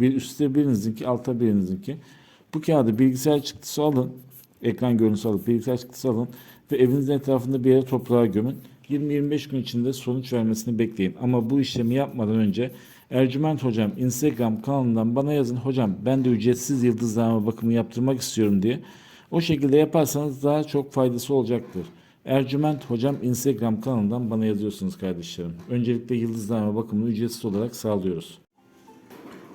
bir üstte birinizinki alta birinizinki bu kağıdı bilgisayar çıktısı alın ekran görüntüsü alıp bilgisayar çıktısı alın ve evinizin etrafında bir yere toprağa gömün 20-25 gün içinde sonuç vermesini bekleyin ama bu işlemi yapmadan önce Ercüment Hocam Instagram kanalından bana yazın hocam ben de ücretsiz yıldızlama bakımı yaptırmak istiyorum diye o şekilde yaparsanız daha çok faydası olacaktır. Ercüment Hocam Instagram kanalından bana yazıyorsunuz kardeşlerim. Öncelikle yıldızlama bakımını ücretsiz olarak sağlıyoruz.